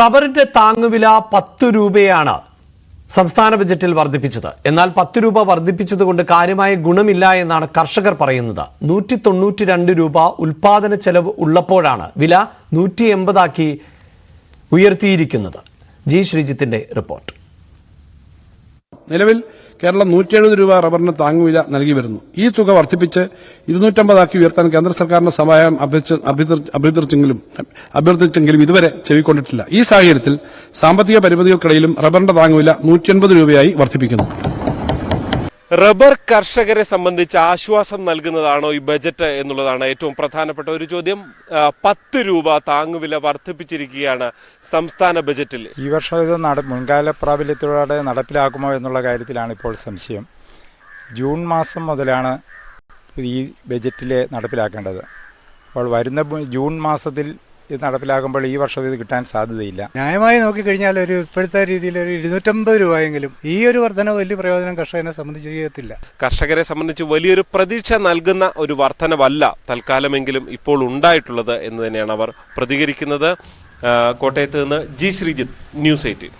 റബ്ബറിന്റെ താങ്ങുവില പത്ത് രൂപയാണ് സംസ്ഥാന ബജറ്റിൽ വർദ്ധിപ്പിച്ചത്. എന്നാൽ പത്ത് രൂപ വർദ്ധിപ്പിച്ചതുകൊണ്ട് കാര്യമായ ഗുണമില്ല എന്നാണ് കർഷകർ പറയുന്നത്. നൂറ്റി തൊണ്ണൂറ്റി രണ്ട് രൂപ ഉൽപാദന ചെലവ് ഉള്ളപ്പോഴാണ് വില നൂറ്റി എൺപതാക്കി ഉയർത്തിയിരിക്കുന്നത്. G ശ്രീജിത്തിന്റെ report. നിലവിൽ കേരളം നൂറ്റി എഴുപത് രൂപ റബ്ബറിന് താങ്ങുവില നൽകി വരുന്നു. ഈ തുക വർദ്ധിപ്പിച്ച് ഇരുന്നൂറ്റമ്പതാക്കി ഉയർത്താൻ കേന്ദ്ര സർക്കാരിന്റെ സഹായം അഭ്യർത്ഥി- അഭ്യർത്ഥി- അഭ്യർത്ഥിച്ചെങ്കിലും അഭ്യർത്ഥിച്ചെങ്കിലും ഇതുവരെ ചെവിക്കൊണ്ടിട്ടില്ല. ഈ സാഹചര്യത്തിൽ സാമ്പത്തിക പരിമിതികൾക്കിടയിലും റബ്ബറിന്റെ താങ്ങുവില നൂറ്റി എൺപത് രൂപയായി വർദ്ധിപ്പിക്കുന്നു. റബ്ബർ കർഷകരെ സംബന്ധിച്ച് ആശ്വാസം നൽകുന്നതാണോ ഈ ബജറ്റ് എന്നുള്ളതാണ് ഏറ്റവും പ്രധാനപ്പെട്ട ഒരു ചോദ്യം. പത്ത് രൂപ താങ്ങുവില വർദ്ധിപ്പിച്ചിരിക്കുകയാണ് സംസ്ഥാന ബജറ്റിൽ. ഈ വർഷം ഇത് നട മുൻകാല പ്രാബല്യത്തോടെ നടപ്പിലാക്കുമോ എന്നുള്ള കാര്യത്തിലാണ് ഇപ്പോൾ സംശയം. ജൂൺ മാസം മുതലാണ് ഈ ബജറ്റിലെ നടപ്പിലാക്കേണ്ടത്. അപ്പോൾ വരുന്ന ജൂൺ മാസത്തിൽ ഇത് നടപ്പിലാക്കുമ്പോൾ ഈ വർഷം ഇത് കിട്ടാൻ സാധ്യതയില്ല. ന്യായമായി നോക്കിക്കഴിഞ്ഞാൽ ഒരു ഇപ്പോഴത്തെ രീതിയിൽ ഒരു ഇരുന്നൂറ്റമ്പത് രൂപയെങ്കിലും ഈ ഒരു വർധന വലിയ പ്രയോജനം കർഷകനെ സംബന്ധിച്ച് ചെയ്യത്തില്ല. കർഷകരെ സംബന്ധിച്ച് വലിയൊരു പ്രതീക്ഷ നൽകുന്ന ഒരു വർധനവല്ല തൽക്കാലമെങ്കിലും ഇപ്പോൾ ഉണ്ടായിട്ടുള്ളത് എന്ന് തന്നെയാണ് അവർ പ്രതികരിക്കുന്നത്. കോട്ടയത്ത് നിന്ന് ജി ശ്രീജിത്ത് ന്യൂസ് എയ്റ്റീൻ.